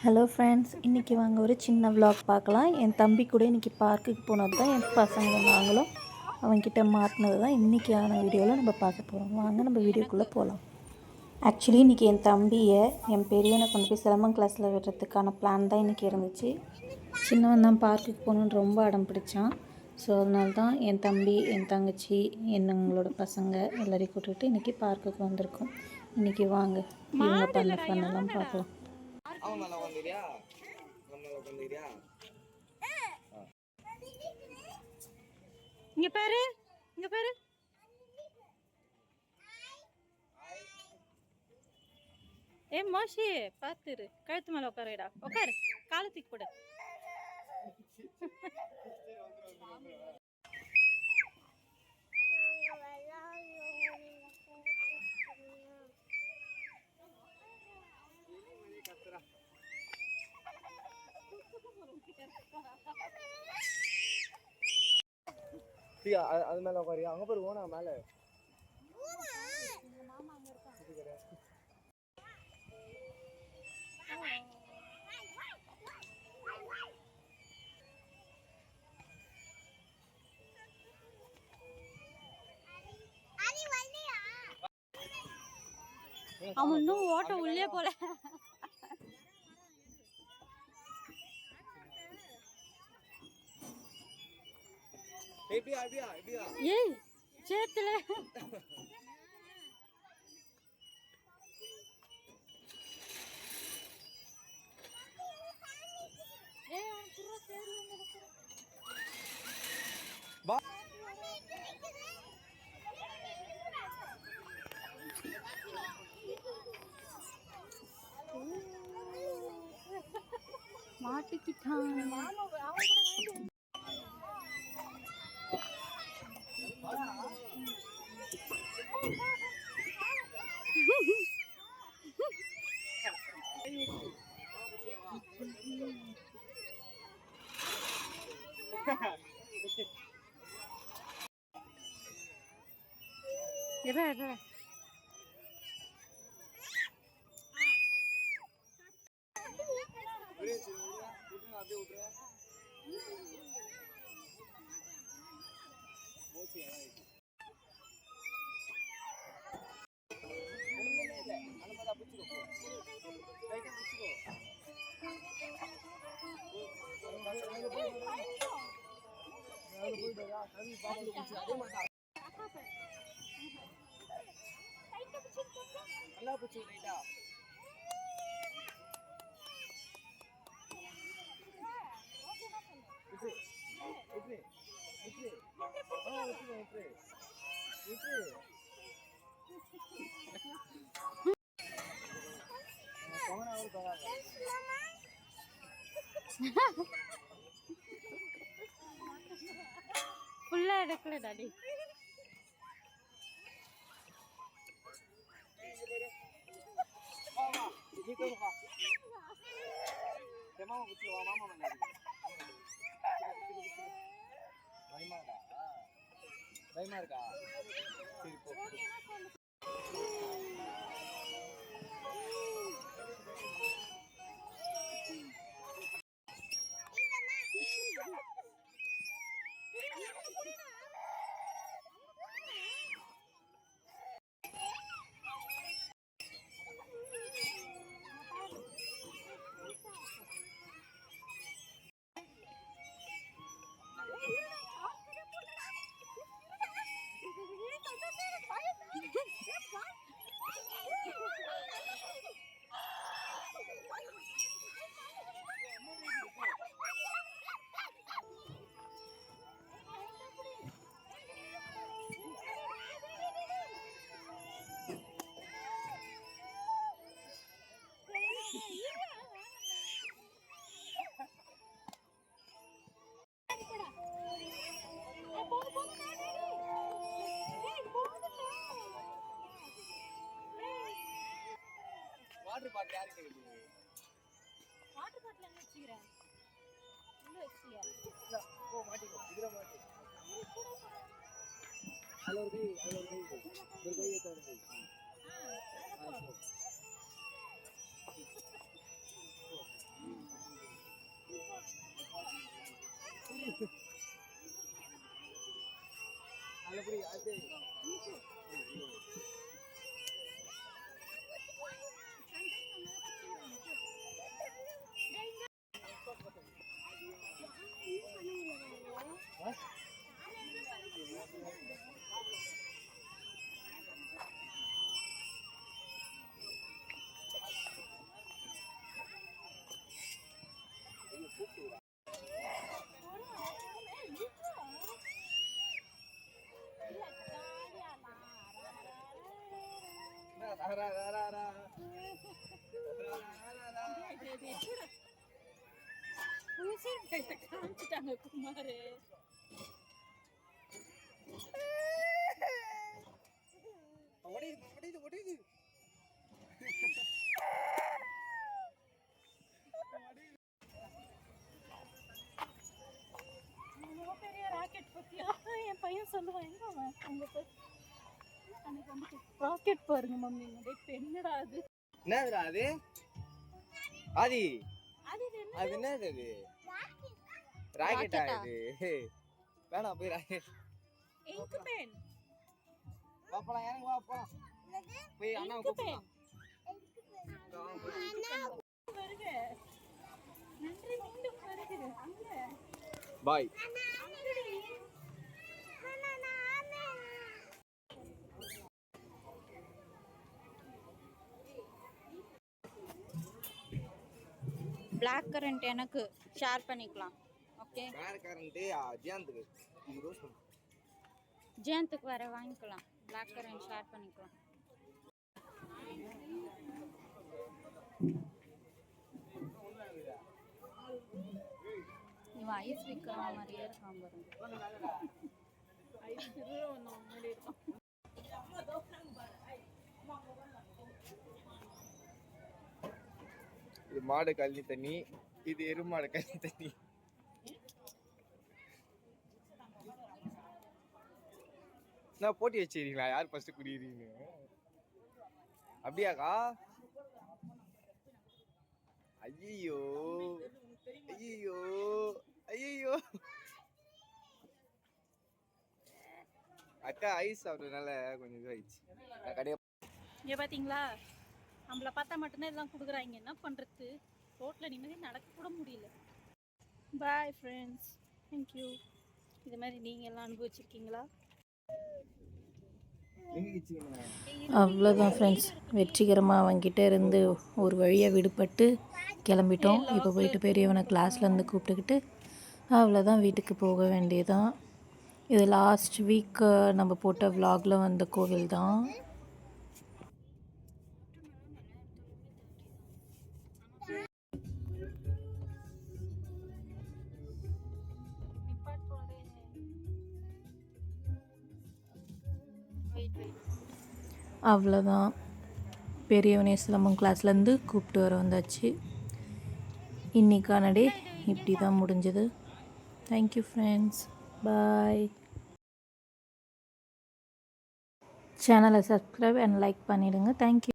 Hello friends இன்றைக்கி வாங்க ஒரு சின்ன vlog பார்க்கலாம். என் தம்பி கூட இன்றைக்கி பார்க்குக்கு போனது தான் என் பசங்க நாங்களும் அவங்கக்கிட்ட மாட்டினது தான் இன்றைக்கியான வீடியோவில் நம்ம பார்க்க போகிறோம் வாங்க நம்ம வீடியோக்குள்ளே போகலாம் ஆக்சுவலி இன்றைக்கி என் தம்பியை என் பெரியவனை கொண்டு போய் சிலம்பம் கிளாஸில் விடுறதுக்கான பிளான் தான் இன்றைக்கி இருந்துச்சு. சின்னவன் தான் பார்க்குக்கு போகணுன்னு ரொம்ப அடம் பிடிச்சான். ஸோ அதனால தான் என் தம்பி என் தங்கச்சி என்னங்களோட பசங்க எல்லாரையும் கூட்டிகிட்டு இன்றைக்கி பார்க்குக்கு வந்திருக்கோம். இன்றைக்கி வாங்க. இவங்க பண்ண பண்ணலாம் பார்க்கலாம். அவன் மேல உட்காந்துக்கிறியா அவன் மேல உட்காந்துக்கிறியா இங்க பாரு இங்க பாரு. ஏ மோஷி பாத்துரு. கழுத்து மேல உட்காருடா உட்காரு காலத்துக்கு போடு. அது மேல உட்காரியா? அங்க பாரு ஓனா மேல. அவன் இன்னும் ஓட்ட உள்ளே போல. எப்படியா எப்படியா எப்படியா ஏய் சேத்துல வா மாட்டிக்கிட்டான் ये रहा रहा अरे चिड़िया उठना आते उठ रहा है बहुत ही है நல்லா பிடிச்சு ரைட்டா விட்டு விட்டு விட்டு ஆ விட்டு விட்டு விட்டு போனா ஒரு போகாத ஃபுல்லா எடுக்கல டாடி மாமா இது வா ஏ மாமா விட்டு வா மாமா மேல பயமா இருக்கா பயமா இருக்கா சரி போ வாட்டர் பாட்டில் யாருக்கு இருக்குது வாட்டர் பாட்டில் எங்க வச்சுக்கிறேன்? உள்ள வச்சியா போ மாட்டிக்கோ. இதுல மாட்டி அதுல ஒரு கை அதுல ஒரு கை. ஒரு கை ஏத்த ஒரு கை ஆ. காமிச்சிட்டாங்க குமாரு. உடையுது உடையுது உடையுது இவ்வளோ பெரிய ராக்கெட் பத்தியா? என் பையன் சொல்லுவான் எங்க அவன்? உங்க அன்னைக்கு ராக்கெட் பாருங்க மம்மி பெண்ணடா அது? அது? ஆதி. அது என்னது அது? ராக்கெட்டா? இது வேணாம் போய் ராக்கெட் இங்க் பென் வா போலாம் இறங்க வா போலாம். போய் அண்ணா கூப்பிடலாம் வருக. நன்றி மீண்டும் வருகிறது அங்க. பாய். பிளாக் கரண்ட் எனக்கு. ஷேர் பண்ணிக்கலாம். ஓகே. வேற கரண்ட் அஜயாந்துக்கு இது ரோஸ் ஜெயந்துக்கு வேற வாங்கிக்கலாம். பிளாக் கரண்ட் ஷேர் பண்ணிக்கலாம். இவன் ஐஸ் விற்கிற மாதிரியே இருக்கான் பாருங்க இது மாடு கழனி தண்ணி இது எருமாடு கழனி தண்ணி. நான் போட்டி வச்சுக்கிறீங்களா? யார் ஃபர்ஸ்ட் குடிக்கிறீங்க அப்படியாக்கா? ஐயோ ஐயோ ஐயோ அக்கா ஐஸ் சாப்பிட்றதுனால கொஞ்சம் இதுவாயிடுச்சு நான் கடையை இங்கே பார்த்தீங்களா நம்மளை பார்த்தா மட்டும்தான் இதெல்லாம் கொடுக்குறாங்க. என்ன பண்ணுறது ரோட்டில் நிம்மதி நடக்க கூட முடியல. பாய் ஃப்ரெண்ட்ஸ் தேங்க்யூ இது மாதிரி நீங்கள் எல்லாம் அனுபவிச்சிருக்கீங்களா? அவ்வளோதான் ஃப்ரெண்ட்ஸ் வெற்றிகரமாக அவங்ககிட்ட இருந்து ஒரு வழியாக விடுபட்டு கிளம்பிட்டோம். இப்போ போயிட்டு பெரியவனை கிளாஸ்லேருந்து கூப்பிட்டுக்கிட்டு அவ்வளோதான் வீட்டுக்கு போக வேண்டியதான் இது லாஸ்ட் வீக் நம்ம போட்ட விலாகில் வந்த கோவில் தான் அவ்வளோதான் பெரியவனே சிலம்பம் கிளாஸ்லேருந்து கூப்பிட்டு வர வந்தாச்சு. இன்னைக்கான டே இப்படி தான் முடிஞ்சது தேங்க்யூ ஃப்ரெண்ட்ஸ் பாய் சேனலை சப்ஸ்கிரைப் அண்ட் லைக் பண்ணிவிடுங்க தேங்க்யூ